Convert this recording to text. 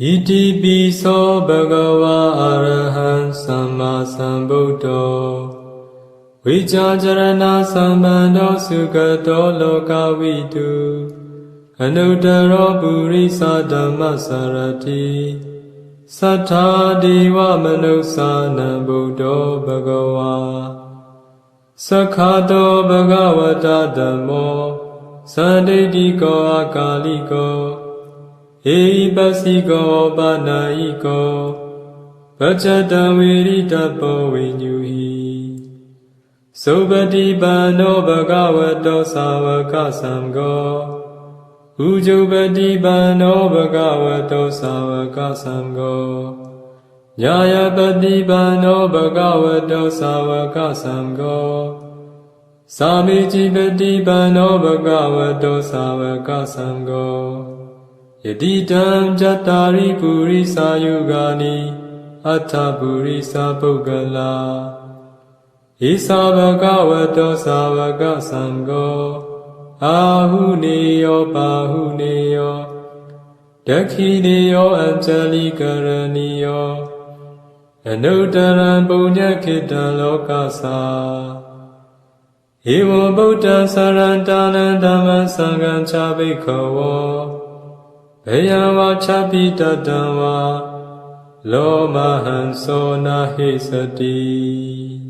ဣတိပိသောဘဂဝါအရဟံသမ္မာသမ္ဗုဒ္ဓောဝိဇာကြရဏသမ္ပန္နောစုခတောလောကဝိတုအနုတ္တရောပုရိသဓမ္မစရတိသတ္ထာဒေဝမနုဿာနံဗုဒ္ဓောဘဂဝါသက္ခတောဘဂဝတဓမ္မောသန္တိတိကောအကာလိကော ဧဟိပစီကောပါဏာယိကောဗจ္တံဝေရိတပောဝိညူဟိသုပတိပန္နောဘဂဝတောသာဝကသံဃောဥကြုပတိပန္နောဘဂဝတောသာဝကသံဃောညာယပတိပန္နောဘဂဝတောသာဝကသံဃောသာမေจิပတိပန္နောဘဂဝတောသာဝကသံဃော ယတိတံဇတ္တာရိပုရိသာယုဂာနိအတ္ထပုရိသာပုဂ္ဂလာဣသာဘဂဝတောသာဝကသံဃောအာဟုနေယောပါဟုနေယောဒက္ခိနေယောအัญจလိကရဏီယောအနုတ္တရံပုညခေတံလောကသာဧဝံဗုဒ္ဓဆရန္တာနံဓမ္မံသံဃံခြားဘိက္ခဝော ဘေယံဝါချပိတတံဝါလောမဟံသောနာဟိစတိ